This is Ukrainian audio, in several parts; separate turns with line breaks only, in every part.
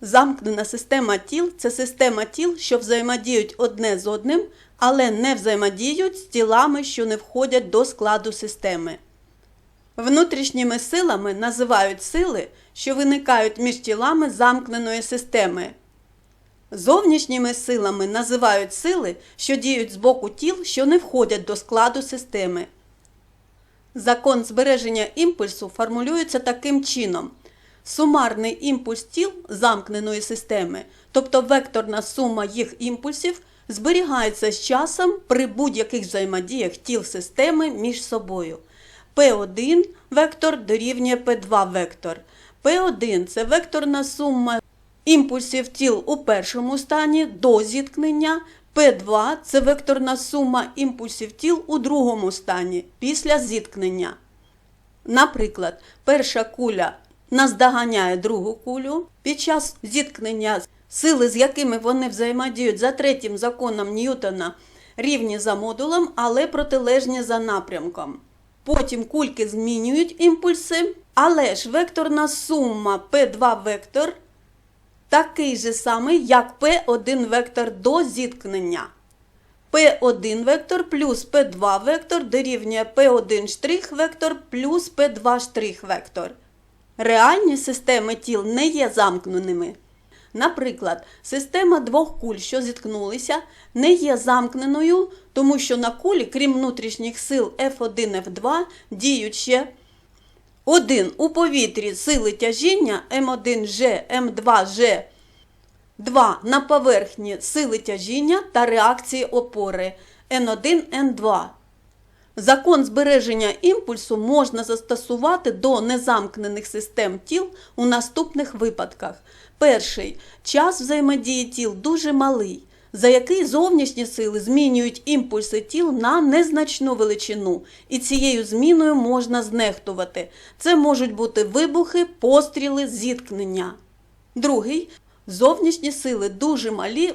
Замкнена система тіл це система тіл, що взаємодіють одне з одним, але не взаємодіють з тілами, що не входять до складу системи. Внутрішніми силами називають сили, що виникають між тілами замкненої системи. Зовнішніми силами називають сили, що діють з боку тіл, що не входять до складу системи. Закон збереження імпульсу формулюється таким чином. Сумарний імпульс тіл замкненої системи, тобто векторна сума їх імпульсів, зберігається з часом при будь-яких взаємодіях тіл системи між собою. P1 вектор дорівнює P2 вектор. P1 це векторна сума імпульсів тіл у першому стані до зіткнення. P2 це векторна сума імпульсів тіл у другому стані після зіткнення. Наприклад, перша куля наздоганяє другу кулю. Під час зіткнення сили, з якими вони взаємодіють за третім законом Ньютона, рівні за модулем, але протилежні за напрямком. Потім кульки змінюють імпульси, але ж векторна сума P2 вектор такий же самий, як P1 вектор до зіткнення. P1 вектор плюс P2 вектор дорівнює P1 штрих вектор плюс P2 штрих вектор. Реальні системи тіл не є замкненими. Наприклад, система двох куль, що зіткнулися, не є замкненою, тому що на кулі, крім внутрішніх сил F1 F2, діють ще один у повітрі сили тяжіння М1G, М2G, 2 на поверхні сили тяжіння та реакції опори N1, N2. Закон збереження імпульсу можна застосувати до незамкнених систем тіл у наступних випадках. Перший час взаємодії тіл дуже малий, за який зовнішні сили змінюють імпульси тіл на незначну величину, і цією зміною можна знехтувати. Це можуть бути вибухи, постріли, зіткнення. Другий зовнішні сили дуже малі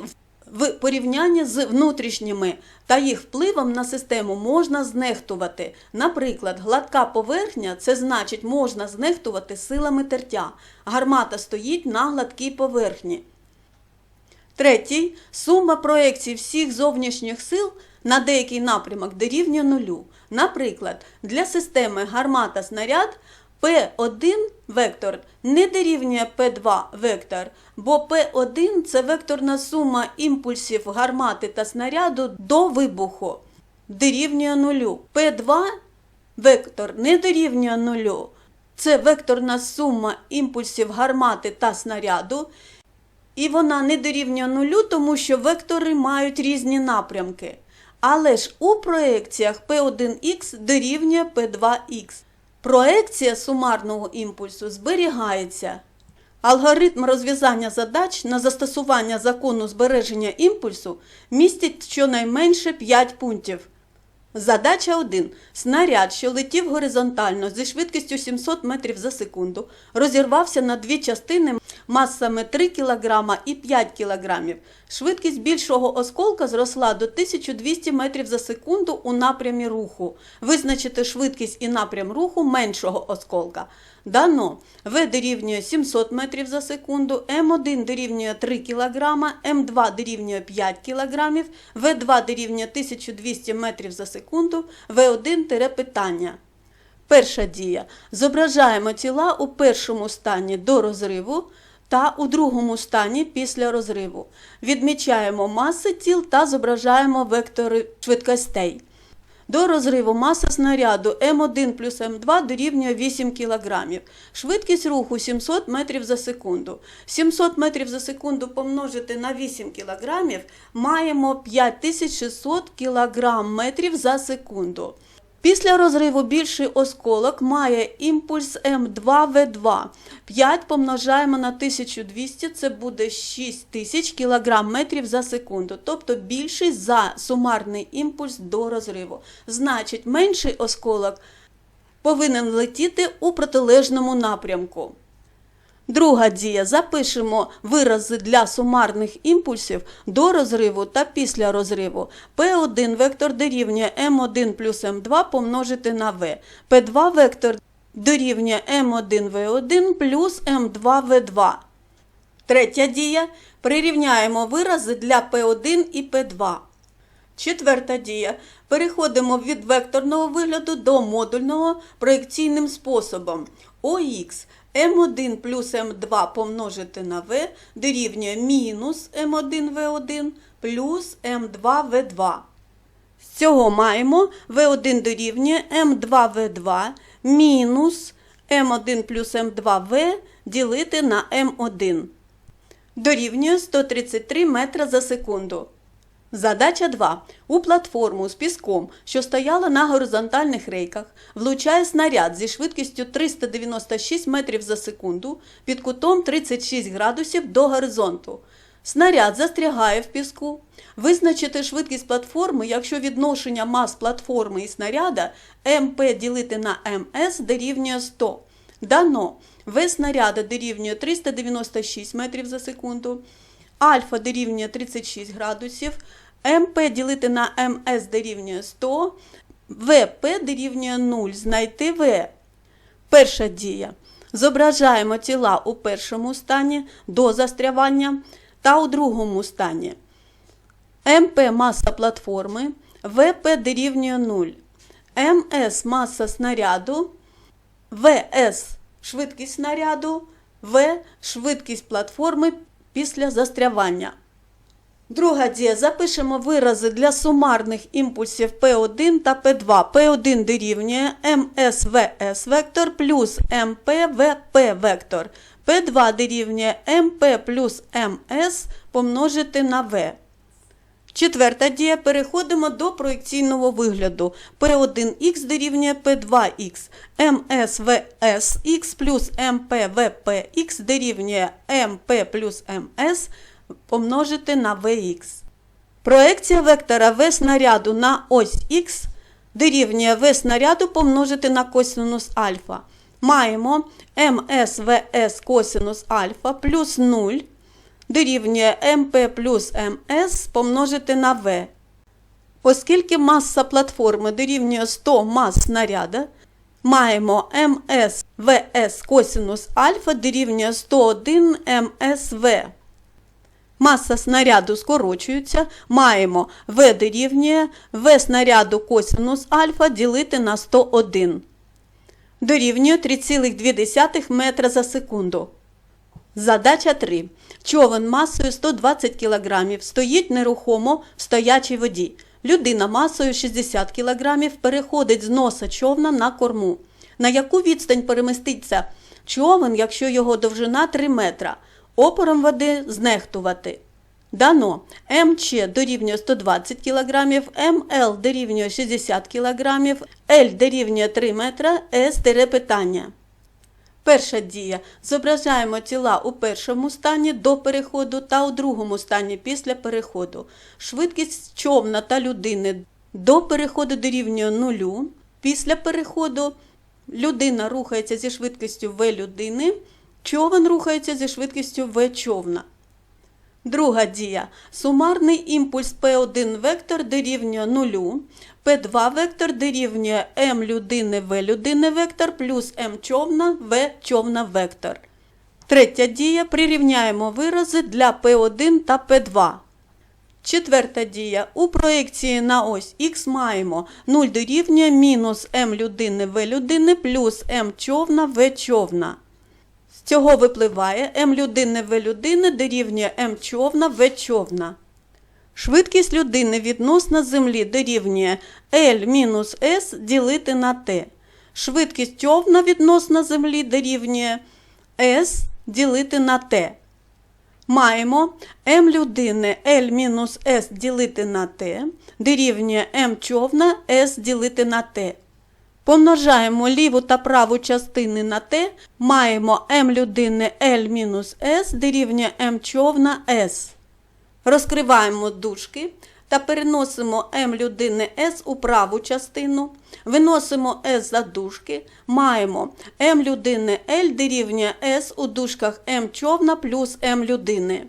в порівнянні з внутрішніми та їх впливом на систему можна знехтувати. Наприклад, гладка поверхня це значить можна знехтувати силами тертя. Гармата стоїть на гладкій поверхні. Третій сума проекцій всіх зовнішніх сил на деякий напрямок дорівнює нулю. Наприклад, для системи гармата снаряд P1 вектор не дорівнює P2 вектор, бо P1 це векторна сума імпульсів гармати та снаряду до вибуху дорівнює нулю. P2 вектор не дорівнює нулю. Це векторна сума імпульсів гармати та снаряду. І вона не дорівнює нулю, тому що вектори мають різні напрямки. Але ж у проекціях P1х дорівнює P2х. Проекція сумарного імпульсу зберігається. Алгоритм розв'язання задач на застосування закону збереження імпульсу містить щонайменше 5 пунктів. Задача 1. Снаряд, що летів горизонтально зі швидкістю 700 метрів за секунду, розірвався на дві частини масами 3 кг і 5 кг. Швидкість більшого осколка зросла до 1200 метрів за секунду у напрямі руху. Визначити швидкість і напрям руху меншого осколка. Дано В дорівнює 700 метрів за секунду, М1 дорівнює 3 кг, М2 дорівнює 5 кг, В2 дорівнює 1200 метрів за секунду, В1 тире питання. Перша дія. Зображаємо тіла у першому стані до розриву та у другому стані після розриву. Відмічаємо маси тіл та зображаємо вектори швидкостей. До розриву маса снаряду М1 плюс М2 дорівнює 8 кг. Швидкість руху 700 метрів за секунду. 700 метрів за секунду помножити на 8 кг маємо 5600 кг метрів за секунду. Після розриву більший осколок має імпульс М2В2. 5 помножаємо на 1200, це буде 6000 кг метрів за секунду, тобто більший за сумарний імпульс до розриву. Значить, менший осколок повинен летіти у протилежному напрямку. Друга дія. Запишемо вирази для сумарних імпульсів до розриву та після розриву. P1 вектор дорівнює M1 плюс M2 помножити на V. P2 вектор дорівнює M1V1 плюс M2V2. Третя дія. Прирівняємо вирази для P1 і P2. Четверта дія. Переходимо від векторного вигляду до модульного проєкційним способом. ОХ М1 плюс М2 помножити на В дорівнює мінус М1В1 плюс М2В2. З цього маємо В1 дорівнює М2В2 мінус М1 плюс М2В ділити на М1. Дорівнює 133 метра за секунду. Задача 2. У платформу з піском, що стояла на горизонтальних рейках, влучає снаряд зі швидкістю 396 метрів за секунду під кутом 36 градусів до горизонту. Снаряд застрягає в піску. Визначити швидкість платформи, якщо відношення мас платформи і снаряда МП ділити на МС дорівнює 100. Дано В снаряда дорівнює 396 метрів за секунду, альфа дорівнює 36 градусів, МП ділити на МС дорівнює 100, ВП дорівнює 0. Знайти В. Перша дія. Зображаємо тіла у першому стані до застрявання та у другому стані. МП маса платформи, ВП дорівнює 0. МС маса снаряду, ВС швидкість снаряду, В швидкість платформи після застрявання. Друга дія. Запишемо вирази для сумарних імпульсів P1 та P2. P1 дорівнює МСВС вектор плюс МПВП вектор. P2 дорівнює МП плюс МС помножити на В. Четверта дія. Переходимо до проєкційного вигляду. P1х дорівнює P2х. МСВСх плюс МПВПх дорівнює МП плюс МС помножити на Vx. Проекція вектора В снаряду на ось Х дорівнює В снаряду помножити на косинус альфа. Маємо МСВС косинус альфа плюс 0 дорівнює МП плюс МС помножити на В. Оскільки маса платформи дорівнює 100 мас снаряда, маємо МСВС косинус альфа дорівнює 101 МСВ. Маса снаряду скорочується, маємо В дорівнює В снаряду косинус альфа ділити на 101. Дорівнює 3,2 метра за секунду. Задача 3. Човен масою 120 кг стоїть нерухомо в стоячій воді. Людина масою 60 кг переходить з носа човна на корму. На яку відстань переміститься човен, якщо його довжина 3 метра? Опором води знехтувати. Дано МЧ дорівнює 120 кг, МЛ дорівнює 60 кг, Л дорівнює 3 метра, С питання. Перша дія. Зображаємо тіла у першому стані до переходу та у другому стані після переходу. Швидкість човна та людини до переходу дорівнює нулю. Після переходу людина рухається зі швидкістю В людини, човен рухається зі швидкістю В човна. Друга дія. Сумарний імпульс P1 вектор дорівнює нулю, P2 вектор дорівнює М людини В людини вектор плюс М човна В човна вектор. Третя дія. Прирівняємо вирази для P1 та P2. Четверта дія. У проєкції на ось Х маємо 0 дорівнює мінус М людини В людини плюс М човна В човна. З цього випливає М людини В людини дорівнює М човна В човна. Швидкість людини відносно землі дорівнює L мінус S ділити на T. Швидкість човна відносно землі дорівнює S ділити на T. Маємо М людини L мінус S ділити на T дорівнює М човна S ділити на T. Помножаємо ліву та праву частини на Т, маємо М людини L мінус S дорівнює М човна S. Розкриваємо дужки та переносимо М людини S у праву частину. Виносимо S за дужки. Маємо М людини L дорівнює S у дужках М човна плюс М людини.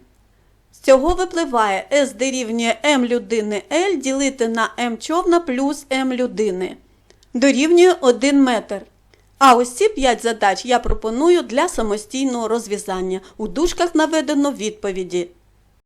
З цього випливає S дорівнює М людини L ділити на М човна плюс М людини. Дорівнює 1 метр. А ось ці 5 задач я пропоную для самостійного розв'язання. У дужках наведено відповіді.